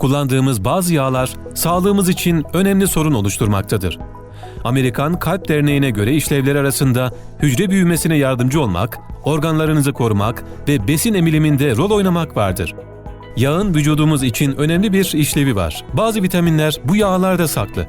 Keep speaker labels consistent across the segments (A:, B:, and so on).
A: Kullandığımız bazı yağlar sağlığımız için önemli sorun oluşturmaktadır. Amerikan Kalp Derneği'ne göre işlevleri arasında hücre büyümesine yardımcı olmak, organlarınızı korumak ve besin emiliminde rol oynamak vardır. Yağın vücudumuz için önemli bir işlevi var. Bazı vitaminler bu yağlarda saklı.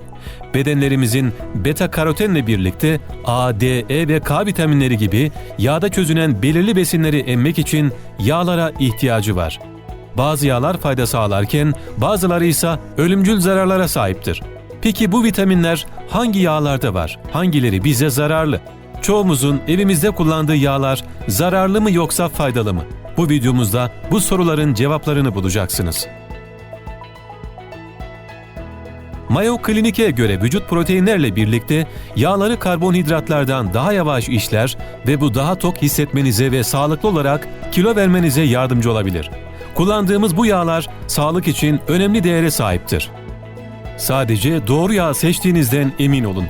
A: Bedenlerimizin beta karotenle birlikte A, D, E ve K vitaminleri gibi yağda çözünen belirli besinleri emmek için yağlara ihtiyacı var. Bazı yağlar fayda sağlarken bazıları ise ölümcül zararlara sahiptir. Peki bu vitaminler hangi yağlarda var? Hangileri bize zararlı? Çoğumuzun evimizde kullandığı yağlar zararlı mı yoksa faydalı mı? Bu videomuzda bu soruların cevaplarını bulacaksınız. Mayo Klinik'e göre vücut proteinlerle birlikte yağları karbonhidratlardan daha yavaş işler ve bu daha tok hissetmenize ve sağlıklı olarak kilo vermenize yardımcı olabilir. Kullandığımız bu yağlar sağlık için önemli değere sahiptir. Sadece doğru yağ seçtiğinizden emin olun.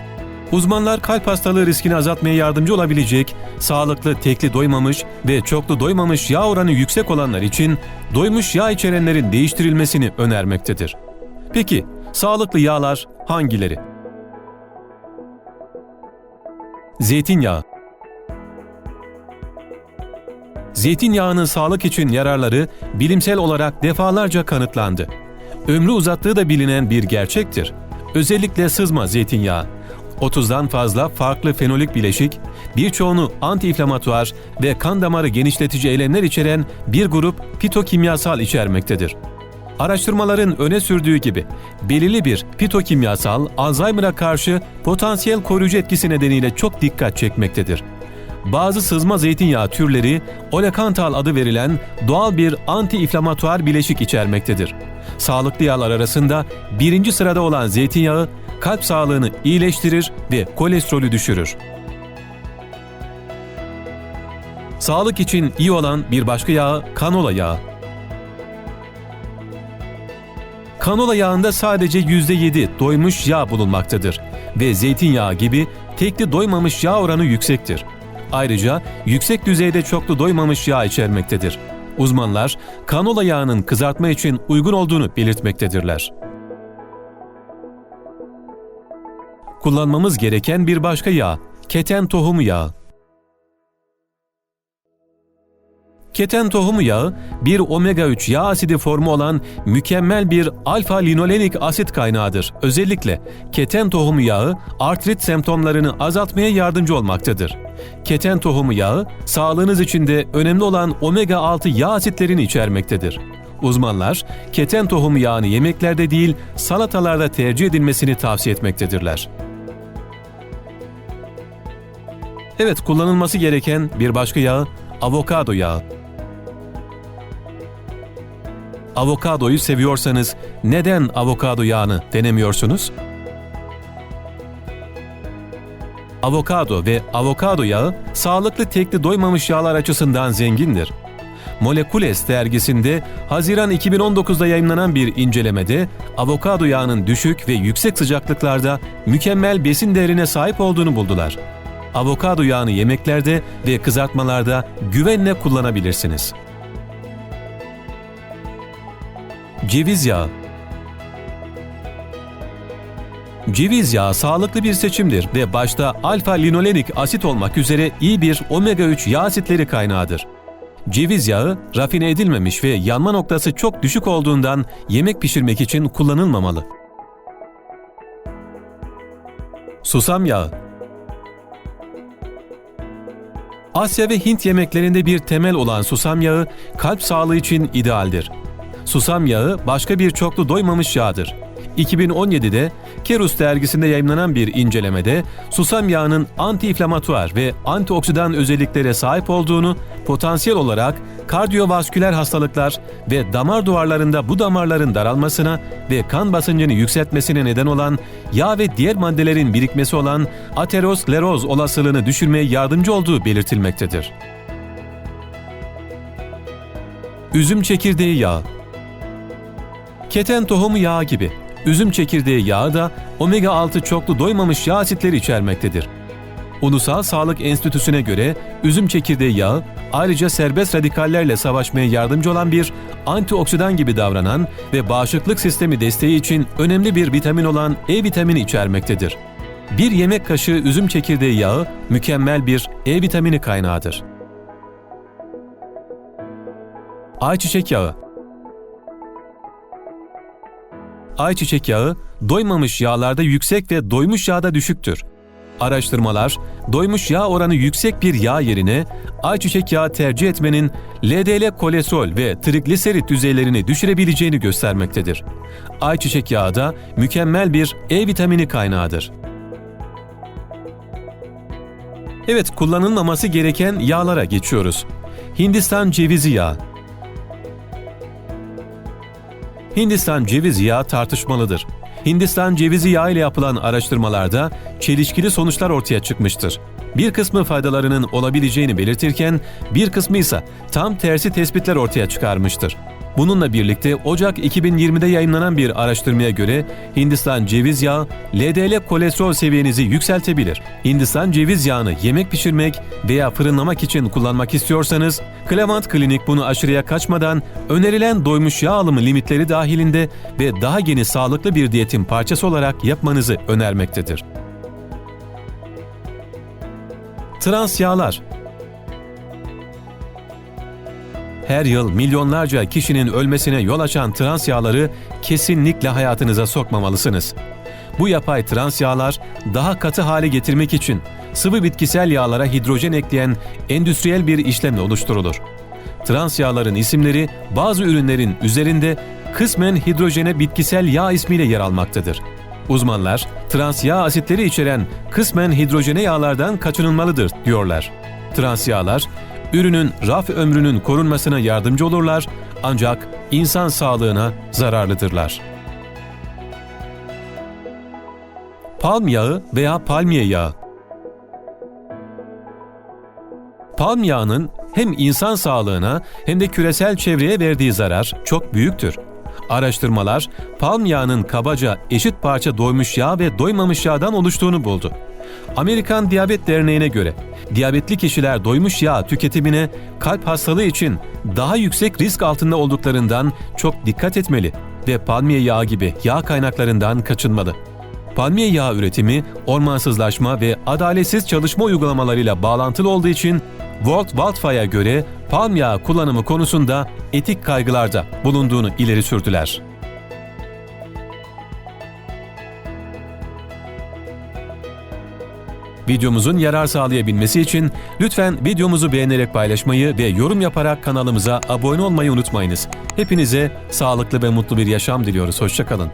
A: Uzmanlar kalp hastalığı riskini azaltmaya yardımcı olabilecek, sağlıklı tekli doymamış ve çoklu doymamış yağ oranı yüksek olanlar için doymuş yağ içerenlerin değiştirilmesini önermektedir. Peki, sağlıklı yağlar hangileri? Zeytinyağı Zeytinyağının sağlık için yararları bilimsel olarak defalarca kanıtlandı. Ömrü uzattığı da bilinen bir gerçektir. Özellikle sızma zeytinyağı. 30'dan fazla farklı fenolik bileşik, birçoğunu antiinflamatuar ve kan damarı genişletici eylemler içeren bir grup fitokimyasal içermektedir. Araştırmaların öne sürdüğü gibi belirli bir fitokimyasal Alzheimer'a karşı potansiyel koruyucu etkisi nedeniyle çok dikkat çekmektedir. Bazı sızma zeytinyağı türleri olekantal adı verilen doğal bir antiinflamatuar bileşik içermektedir. Sağlıklı yağlar arasında birinci sırada olan zeytinyağı kalp sağlığını iyileştirir ve kolesterolü düşürür. Sağlık için iyi olan bir başka yağ kanola yağı. Kanola yağında sadece %7 doymuş yağ bulunmaktadır ve zeytinyağı gibi tekli doymamış yağ oranı yüksektir. Ayrıca yüksek düzeyde çoklu doymamış yağ içermektedir. Uzmanlar kanola yağının kızartma için uygun olduğunu belirtmektedirler. Kullanmamız gereken bir başka yağ, keten tohumu yağı. Keten tohumu yağı, bir omega-3 yağ asidi formu olan mükemmel bir alfa-linolenik asit kaynağıdır. Özellikle keten tohumu yağı artrit semptomlarını azaltmaya yardımcı olmaktadır. Keten tohumu yağı, sağlığınız için de önemli olan omega-6 yağ asitlerini içermektedir. Uzmanlar, keten tohumu yağını yemeklerde değil, salatalarda tercih edilmesini tavsiye etmektedirler. Evet, kullanılması gereken bir başka yağ, avokado yağı. Avokadoyu seviyorsanız neden avokado yağını denemiyorsunuz? Avokado ve avokado yağı sağlıklı tekli doymamış yağlar açısından zengindir. Molekules dergisinde Haziran 2019'da yayınlanan bir incelemede avokado yağının düşük ve yüksek sıcaklıklarda mükemmel besin değerine sahip olduğunu buldular. Avokado yağını yemeklerde ve kızartmalarda güvenle kullanabilirsiniz. Ceviz yağı Ceviz yağı sağlıklı bir seçimdir ve başta alfa-linolenik asit olmak üzere iyi bir omega-3 yağ asitleri kaynağıdır. Ceviz yağı rafine edilmemiş ve yanma noktası çok düşük olduğundan yemek pişirmek için kullanılmamalı. Susam yağı Asya ve Hint yemeklerinde bir temel olan susam yağı kalp sağlığı için idealdir. Susam yağı başka bir çoklu doymamış yağdır. 2017'de Kerus dergisinde yayınlanan bir incelemede susam yağının antiinflamatuar ve antioksidan özelliklere sahip olduğunu, potansiyel olarak kardiyovasküler hastalıklar ve damar duvarlarında bu damarların daralmasına ve kan basıncını yükseltmesine neden olan yağ ve diğer maddelerin birikmesi olan ateroskleroz olasılığını düşürmeye yardımcı olduğu belirtilmektedir. Üzüm çekirdeği yağı Keten tohumu yağı gibi üzüm çekirdeği yağı da omega-6 çoklu doymamış yağ asitleri içermektedir. Ulusal Sağlık Enstitüsü'ne göre üzüm çekirdeği yağı ayrıca serbest radikallerle savaşmaya yardımcı olan bir antioksidan gibi davranan ve bağışıklık sistemi desteği için önemli bir vitamin olan E vitamini içermektedir. Bir yemek kaşığı üzüm çekirdeği yağı mükemmel bir E vitamini kaynağıdır. Ayçiçek yağı Ayçiçek yağı doymamış yağlarda yüksek ve doymuş yağda düşüktür. Araştırmalar, doymuş yağ oranı yüksek bir yağ yerine ayçiçek yağı tercih etmenin LDL kolesterol ve trigliserit düzeylerini düşürebileceğini göstermektedir. Ayçiçek yağı da mükemmel bir E vitamini kaynağıdır. Evet, kullanılmaması gereken yağlara geçiyoruz. Hindistan cevizi yağı Hindistan cevizi yağı tartışmalıdır. Hindistan cevizi yağı ile yapılan araştırmalarda çelişkili sonuçlar ortaya çıkmıştır. Bir kısmı faydalarının olabileceğini belirtirken bir kısmı ise tam tersi tespitler ortaya çıkarmıştır. Bununla birlikte Ocak 2020'de yayınlanan bir araştırmaya göre Hindistan ceviz yağı LDL kolesterol seviyenizi yükseltebilir. Hindistan ceviz yağını yemek pişirmek veya fırınlamak için kullanmak istiyorsanız Clement Klinik bunu aşırıya kaçmadan önerilen doymuş yağ alımı limitleri dahilinde ve daha geniş sağlıklı bir diyetin parçası olarak yapmanızı önermektedir. Trans yağlar her yıl milyonlarca kişinin ölmesine yol açan trans yağları kesinlikle hayatınıza sokmamalısınız. Bu yapay trans yağlar daha katı hale getirmek için sıvı bitkisel yağlara hidrojen ekleyen endüstriyel bir işlemle oluşturulur. Trans yağların isimleri bazı ürünlerin üzerinde kısmen hidrojene bitkisel yağ ismiyle yer almaktadır. Uzmanlar, trans yağ asitleri içeren kısmen hidrojene yağlardan kaçınılmalıdır diyorlar. Trans yağlar, ürünün raf ömrünün korunmasına yardımcı olurlar ancak insan sağlığına zararlıdırlar. Palm yağı veya palmiye yağı Palm yağının hem insan sağlığına hem de küresel çevreye verdiği zarar çok büyüktür. Araştırmalar palm yağının kabaca eşit parça doymuş yağ ve doymamış yağdan oluştuğunu buldu. Amerikan Diyabet Derneği'ne göre diyabetli kişiler doymuş yağ tüketimine kalp hastalığı için daha yüksek risk altında olduklarından çok dikkat etmeli ve palmiye yağı gibi yağ kaynaklarından kaçınmalı. Palmiye yağı üretimi ormansızlaşma ve adaletsiz çalışma uygulamalarıyla bağlantılı olduğu için World Wildfire göre palm yağı kullanımı konusunda etik kaygılarda bulunduğunu ileri sürdüler. Videomuzun yarar sağlayabilmesi için lütfen videomuzu beğenerek paylaşmayı ve yorum yaparak kanalımıza abone olmayı unutmayınız. Hepinize sağlıklı ve mutlu bir yaşam diliyoruz. Hoşçakalın.